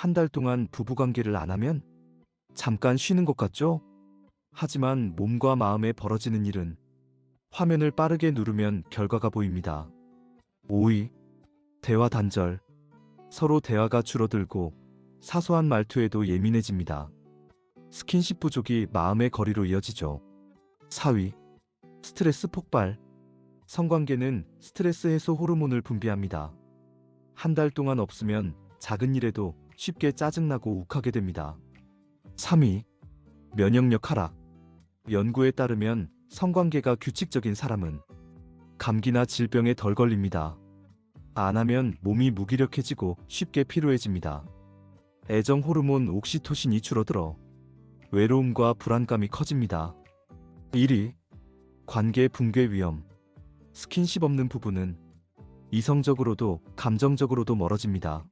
한 달 동안 부부관계를 안 하면 잠깐 쉬는 것 같죠? 하지만 몸과 마음에 벌어지는 일은 화면을 빠르게 누르면 결과가 보입니다. 5위. 대화 단절. 서로 대화가 줄어들고 사소한 말투에도 예민해집니다. 스킨십 부족이 마음의 거리로 이어지죠. 4위. 스트레스 폭발. 성관계는 스트레스 해소 호르몬을 분비합니다. 한 달 동안 없으면 작은 일에도 쉽게 짜증나고 욱하게 됩니다. 3위. 면역력 하락. 연구에 따르면 성관계가 규칙적인 사람은 감기나 질병에 덜 걸립니다. 안 하면 몸이 무기력해지고 쉽게 피로해집니다. 애정 호르몬 옥시토신이 줄어들어 외로움과 불안감이 커집니다. 1위. 관계 붕괴 위험. 스킨십 없는 부부는 이성적으로도 감정적으로도 멀어집니다.